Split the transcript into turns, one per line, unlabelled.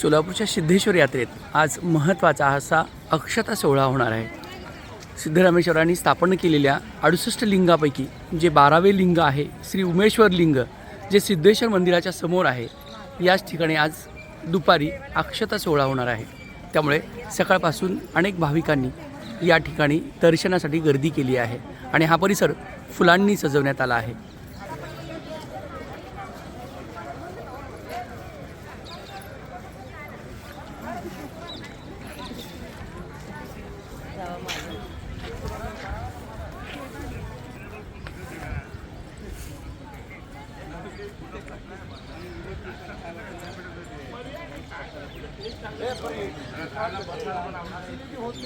सोलापूरच्या सिद्धेश्वर यात्रेत आज महत्त्वाचा असा अक्षता सोहळा होणार आहे. सिद्धरामेश्वरांनी स्थापन केलेल्या अडुसष्ट लिंगापैकी जे बारावे लिंग आहे श्री उमेश्वर लिंग जे सिद्धेश्वर मंदिराच्या समोर आहे याच ठिकाणी आज दुपारी अक्षता सोहळा होणार आहे. त्यामुळे सकाळपासून अनेक भाविकांनी या ठिकाणी दर्शनासाठी गर्दी केली आहे आणि हा परिसर फुलांनी सजवण्यात आला आहे. करावं माझं होत